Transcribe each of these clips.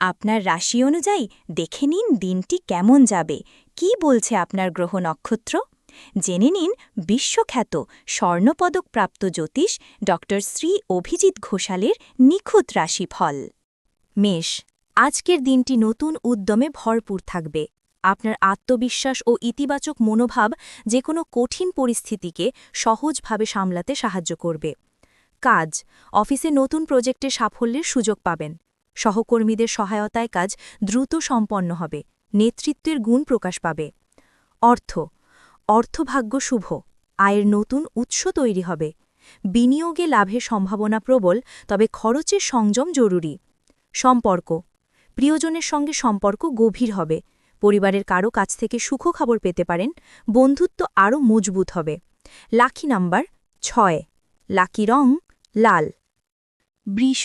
আপনার রাশি অনুযায়ী দেখে নিন দিনটি কেমন যাবে। কি বলছে আপনার গ্রহ নক্ষত্র? জেনে নিন বিশ্বখ্যাত স্বর্ণপদকপ্রাপ্ত জ্যোতিষ ড শ্রী অভিজিৎ ঘোষালের নিখুঁত রাশিফল। মেষ, আজকের দিনটি নতুন উদ্যমে ভরপুর থাকবে। আপনার আত্মবিশ্বাস ও ইতিবাচক মনোভাব যে কোনো কঠিন পরিস্থিতিকে সহজভাবে সামলাতে সাহায্য করবে। কাজ, অফিসে নতুন প্রজেক্টে সাফল্যের সুযোগ পাবেন। সহকর্মীদের সহায়তায় কাজ দ্রুত সম্পন্ন হবে, নেতৃত্বের গুণ প্রকাশ পাবে। অর্থ, অর্থভাগ্য শুভ, আয়ের নতুন উৎস তৈরি হবে। বিনিয়োগে লাভের সম্ভাবনা প্রবল, তবে খরচের সংযম জরুরি। সম্পর্ক, প্রিয়জনের সঙ্গে সম্পর্ক গভীর হবে। পরিবারের কারও কাছ থেকে সুখখবর পেতে পারেন, বন্ধুত্ব আরও মজবুত হবে। লাকি নাম্বার ছয়, লাকি রং লাল। বৃষ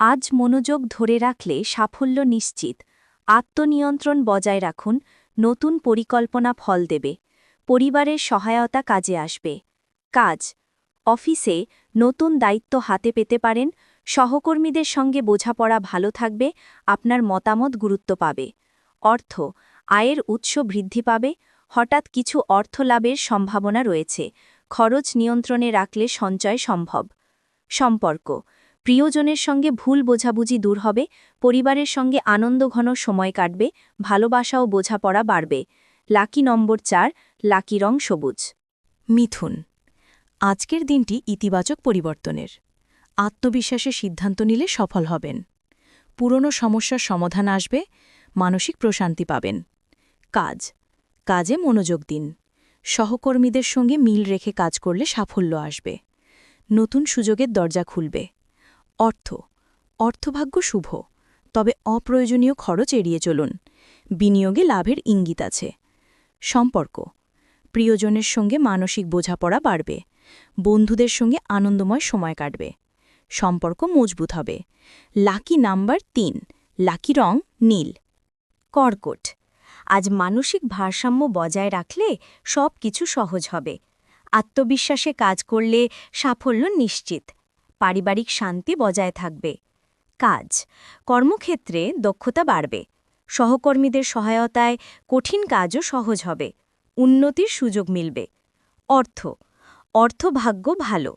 আজ মনোযোগ ধরে রাখলে সাফল্য নিশ্চিত। আত্মনিয়ন্ত্রণ বজায় রাখুন, নতুন পরিকল্পনা ফল দেবে, পরিবারের সহায়তা কাজে আসবে। কাজ, অফিসে নতুন দায়িত্ব হাতে পেতে পারেন, সহকর্মীদের সঙ্গে বোঝাপড়া ভালো থাকবে, আপনার মতামত গুরুত্ব পাবে। অর্থ, আয়ের উৎস বৃদ্ধি পাবে, হঠাৎ কিছু অর্থ লাভের সম্ভাবনা রয়েছে, খরচ নিয়ন্ত্রণে রাখলে সঞ্চয় সম্ভব। সম্পর্ক প্রিয়জনের সঙ্গে ভুল বোঝাবুঝি দূর হবে, পরিবারের সঙ্গে আনন্দঘন সময় কাটবে, ভালোবাসা ও বোঝাপড়া বাড়বে। লাকি নম্বর চার, লাকি রং সবুজ। মিথুন, আজকের দিনটি ইতিবাচক পরিবর্তনের। আত্মবিশ্বাসে সিদ্ধান্ত নিলে সফল হবেন। পুরনো সমস্যার সমাধান আসবে, মানসিক প্রশান্তি পাবেন। কাজ, কাজে মনোযোগ দিন। সহকর্মীদের সঙ্গে মিল রেখে কাজ করলে সাফল্য আসবে। নতুন সুযোগের দরজা খুলবে। অর্থ। অর্থভাগ্য শুভ। তবে অপ্রয়োজনীয় খরচ এড়িয়ে চলুন। বিনিয়োগে লাভের ইঙ্গিত আছে। সম্পর্ক। প্রিয়জনের সঙ্গে মানসিক বোঝাপড়া বাড়বে। বন্ধুদের সঙ্গে আনন্দময় সময় কাটবে। সম্পর্ক মজবুত হবে। লাকি নাম্বার তিন। লাকি রং নীল। কর্কট। আজ মানসিক ভারসাম্য বজায় রাখলে সব কিছু সহজ হবে। আত্মবিশ্বাসে কাজ করলে সাফল্য নিশ্চিত। পারিবারিক শান্তি বজায় থাকবে। কাজ, কর্মক্ষেত্রে দক্ষতা বাড়বে। সহকর্মীদের সহায়তায় কঠিন কাজও সহজ হবে। উন্নতির সুযোগ মিলবে। অর্থ, অর্থভাগ্য ভালো।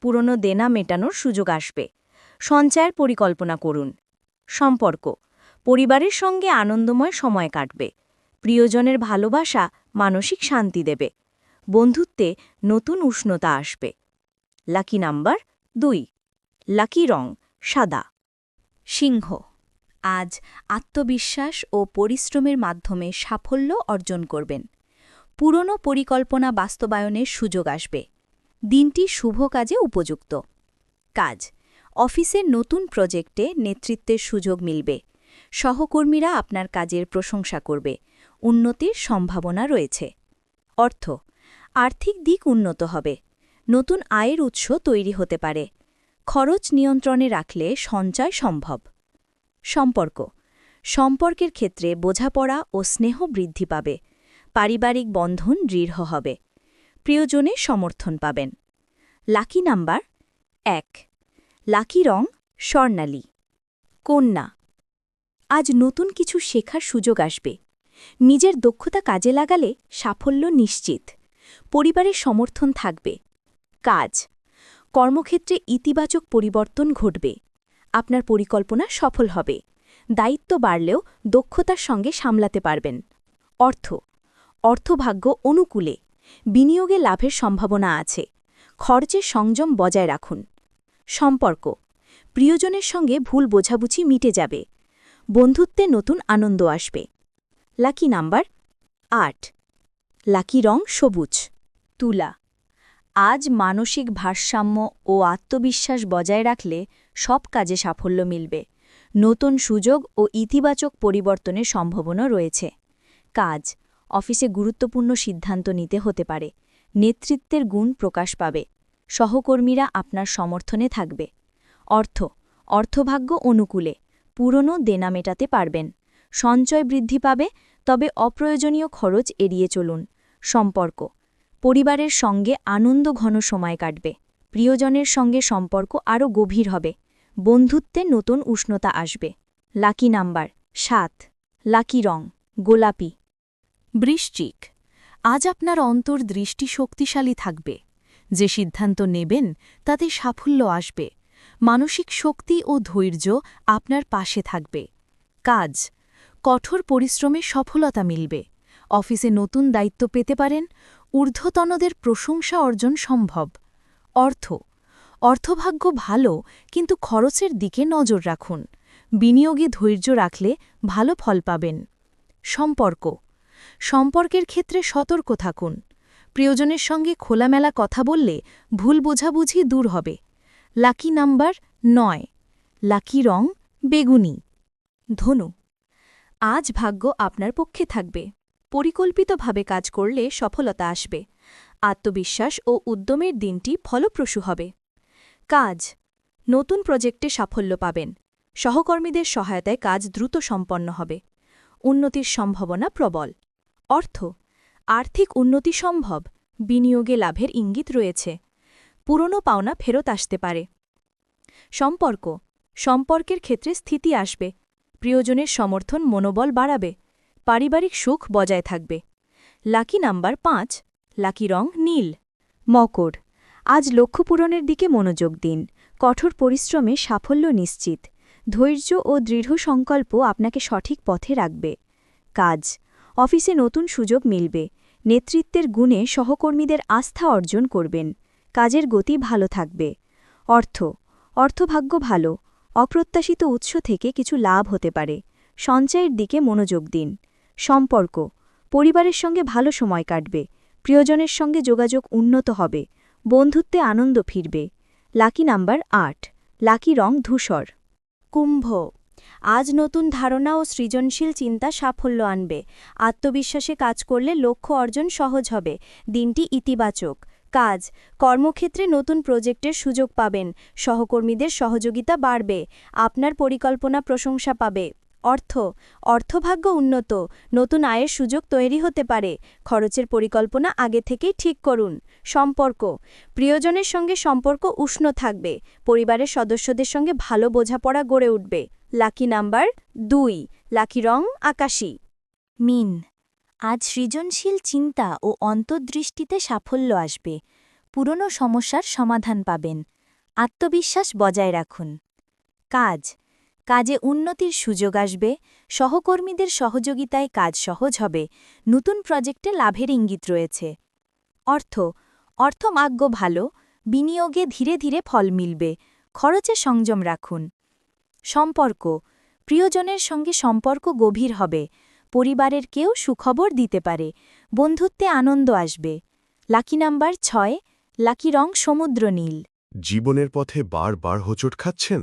পুরনো দেনা মেটানোর সুযোগ আসবে। সঞ্চয়ের পরিকল্পনা করুন। সম্পর্ক, পরিবারের সঙ্গে আনন্দময় সময় কাটবে। প্রিয়জনের ভালোবাসা মানসিক শান্তি দেবে। বন্ধুত্বে নতুন উষ্ণতা আসবে। লাকি নাম্বার দুই, লাকি রং, সাদা। সিংহ, আজ আত্মবিশ্বাস ও পরিশ্রমের মাধ্যমে সাফল্য অর্জন করবেন। পুরনো পরিকল্পনা বাস্তবায়নের সুযোগ আসবে। দিনটি শুভ কাজে উপযুক্ত। কাজ, অফিসের নতুন প্রজেক্টে নেতৃত্বের সুযোগ মিলবে। সহকর্মীরা আপনার কাজের প্রশংসা করবে। উন্নতির সম্ভাবনা রয়েছে। অর্থ, আর্থিক দিক উন্নত হবে। নতুন আয়ের উৎস তৈরি হতে পারে। খরচ নিয়ন্ত্রণে রাখলে সঞ্চয় সম্ভব। সম্পর্ক। সম্পর্কের ক্ষেত্রে বোঝাপড়া ও স্নেহ বৃদ্ধি পাবে। পারিবারিক বন্ধন দৃঢ় হবে। প্রিয়জনে সমর্থন পাবেন। লাকি নাম্বার এক। লাকি রং স্বর্ণালী। কন্যা। আজ নতুন কিছু শেখার সুযোগ আসবে। নিজের দক্ষতা কাজে লাগালে সাফল্য নিশ্চিত। পরিবারের সমর্থন থাকবে। কাজ। কর্মক্ষেত্রে ইতিবাচক পরিবর্তন ঘটবে। আপনার পরিকল্পনা সফল হবে। দায়িত্ব বাড়লেও দক্ষতার সঙ্গে সামলাতে পারবেন। অর্থ। অর্থভাগ্য অনুকূলে। বিনিয়োগে লাভের সম্ভাবনা আছে। খরচের সংযম বজায় রাখুন। সম্পর্ক। প্রিয়জনের সঙ্গে ভুল বোঝাবুঝি মিটে যাবে। বন্ধুত্বে নতুন আনন্দ আসবে। লাকি নাম্বার আট। লাকি রং সবুজ। তুলা। আজ মানসিক ভারসাম্য ও আত্মবিশ্বাস বজায় রাখলে সব কাজে সাফল্য মিলবে। নতুন সুযোগ ও ইতিবাচক পরিবর্তনের সম্ভাবনা রয়েছে। কাজ, অফিসে গুরুত্বপূর্ণ সিদ্ধান্ত নিতে হতে পারে। নেতৃত্বের গুণ প্রকাশ পাবে। সহকর্মীরা আপনার সমর্থনে থাকবে। অর্থ, অর্থভাগ্য অনুকূলে, পুরনো দেনা মেটাতে পারবেন। সঞ্চয় বৃদ্ধি পাবে, তবে অপ্রয়োজনীয় খরচ এড়িয়ে চলুন। সম্পর্ক পরিবারের সঙ্গে আনন্দ ঘন সময় কাটবে। প্রিয়জনের সঙ্গে সম্পর্ক আরও গভীর হবে। বন্ধুত্বে নতুন উষ্ণতা আসবে। লাকি নাম্বার সাত। লাকি রং গোলাপি। বৃশ্চিক। আজ আপনার অন্তর দৃষ্টি শক্তিশালী থাকবে। যে সিদ্ধান্ত নেবেন, তাতে সাফল্য আসবে। মানসিক শক্তি ও ধৈর্য আপনার পাশে থাকবে। কাজ। কঠোর পরিশ্রমে সফলতা মিলবে। অফিসে নতুন দায়িত্ব পেতে পারেন, ঊর্ধ্বতনদের প্রশংসা অর্জন সম্ভব। অর্থ। অর্থভাগ্য ভালো, কিন্তু খরচের দিকে নজর রাখুন। বিনিয়োগে ধৈর্য রাখলে ভালো ফল পাবেন। সম্পর্ক। সম্পর্কের ক্ষেত্রে সতর্ক থাকুন। প্রিয়জনের সঙ্গে খোলামেলা কথা বললে ভুল বোঝাবুঝি দূর হবে। লাকি নাম্বার নয়। লাকি রং বেগুনি। ধনু। আজ ভাগ্য আপনার পক্ষে থাকবে। পরিকল্পিতভাবে কাজ করলে সফলতা আসবে। আত্মবিশ্বাস ও উদ্যমের দিনটি ফলপ্রসূ হবে। কাজ। নতুন প্রজেক্টে সাফল্য পাবেন। সহকর্মীদের সহায়তায় কাজ দ্রুত সম্পন্ন হবে। উন্নতির সম্ভাবনা প্রবল। অর্থ। আর্থিক উন্নতি সম্ভব। বিনিয়োগে লাভের ইঙ্গিত রয়েছে। পুরনো পাওনা ফেরত আসতে পারে। সম্পর্ক। সম্পর্কের ক্ষেত্রে স্থিতি আসবে। প্রিয়জনের সমর্থন মনোবল বাড়াবে। পারিবারিক সুখ বজায় থাকবে। লাকি নাম্বার পাঁচ, লাকি রং নীল। মকর, আজ লক্ষ্য পূরণের দিকে মনোযোগ দিন। কঠোর পরিশ্রমে সাফল্য নিশ্চিত। ধৈর্য ও দৃঢ় সংকল্প আপনাকে সঠিক পথে রাখবে। কাজ, অফিসে নতুন সুযোগ মিলবে। নেতৃত্বের গুণে সহকর্মীদের আস্থা অর্জন করবেন। কাজের গতি ভালো থাকবে। অর্থ, অর্থভাগ্য ভালো। অপ্রত্যাশিত উৎস থেকে কিছু লাভ হতে পারে। সঞ্চয়ের দিকে মনোযোগ দিন। সম্পর্ক। পরিবারের সঙ্গে ভালো সময় কাটবে। প্রিয়জনের সঙ্গে যোগাযোগ উন্নত হবে। বন্ধুত্বে আনন্দ ফিরবে। লাকি নাম্বার আট। লাকি রং ধূসর। কুম্ভ। আজ নতুন ধারণা ও সৃজনশীল চিন্তা সাফল্য আনবে। আত্মবিশ্বাসে কাজ করলে লক্ষ্য অর্জন সহজ হবে। দিনটি ইতিবাচক। কাজ। কর্মক্ষেত্রে নতুন প্রজেক্টের সুযোগ পাবেন। সহকর্মীদের সহযোগিতা বাড়বে। আপনার পরিকল্পনা প্রশংসা পাবে। অর্থ, অর্থভাগ্য উন্নত, নতুন আয়ের সুযোগ তৈরি হতে পারে, খরচের পরিকল্পনা আগে থেকেই ঠিক করুন। সম্পর্ক, প্রিয়জনের সঙ্গে সম্পর্ক উষ্ণ থাকবে, পরিবারের সদস্যদের সঙ্গে ভালো বোঝাপড়া গড়ে উঠবে। লাকি নাম্বার দুই, লাকি রং আকাশী। মিন, আজ সৃজনশীল চিন্তা ও অন্তর্দৃষ্টিতে সাফল্য আসবে, পুরনো সমস্যার সমাধান পাবেন। আত্মবিশ্বাস বজায় রাখুন। কাজ কাজে উন্নতির সুযোগ আসবে, সহকর্মীদের সহযোগিতায় কাজ সহজ হবে, নতুন প্রজেক্টে লাভের ইঙ্গিত রয়েছে। অর্থ, অর্থমাগ্য ভালো, বিনিয়োগে ধীরে ধীরে ফল মিলবে, খরচে সংযম রাখুন। সম্পর্ক, প্রিয়জনের সঙ্গে সম্পর্ক গভীর হবে, পরিবারের কেউ সুখবর দিতে পারে, বন্ধুত্বে আনন্দ আসবে। লাকি নাম্বার ছয়, লাকি রং সমুদ্র নীল। জীবনের পথে বারবার হোঁচট খাচ্ছেন?